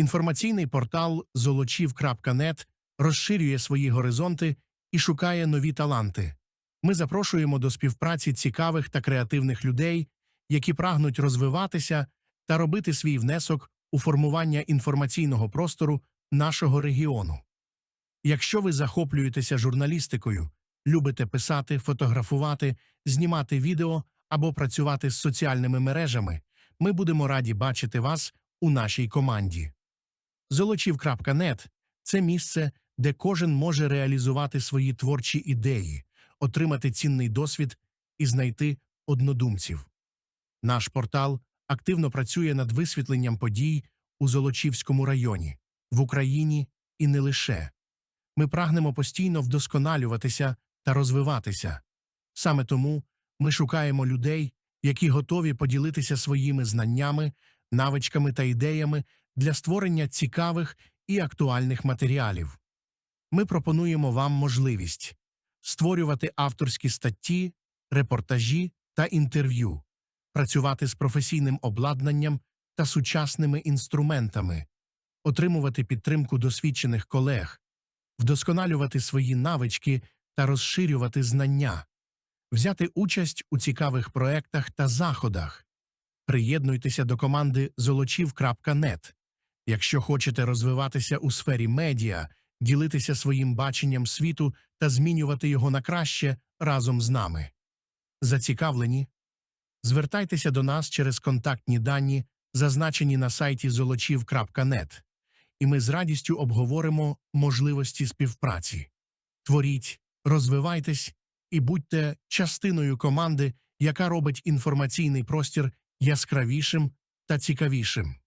Інформаційний портал золочів.нет розширює свої горизонти і шукає нові таланти. Ми запрошуємо до співпраці цікавих та креативних людей, які прагнуть розвиватися та робити свій внесок у формування інформаційного простору нашого регіону. Якщо ви захоплюєтеся журналістикою, любите писати, фотографувати, знімати відео або працювати з соціальними мережами, ми будемо раді бачити вас у нашій команді. Золочів.нет – це місце, де кожен може реалізувати свої творчі ідеї, отримати цінний досвід і знайти однодумців. Наш портал активно працює над висвітленням подій у Золочівському районі, в Україні і не лише. Ми прагнемо постійно вдосконалюватися та розвиватися. Саме тому ми шукаємо людей, які готові поділитися своїми знаннями, навичками та ідеями для створення цікавих і актуальних матеріалів. Ми пропонуємо вам можливість створювати авторські статті, репортажі та інтерв'ю, працювати з професійним обладнанням та сучасними інструментами, отримувати підтримку досвідчених колег, вдосконалювати свої навички та розширювати знання, взяти участь у цікавих проектах та заходах. Приєднуйтеся до команди золочів.нет. Якщо хочете розвиватися у сфері медіа, ділитися своїм баченням світу та змінювати його на краще разом з нами. Зацікавлені? Звертайтеся до нас через контактні дані, зазначені на сайті золочів.нет, і ми з радістю обговоримо можливості співпраці. Творіть, розвивайтесь і будьте частиною команди, яка робить інформаційний простір яскравішим та цікавішим.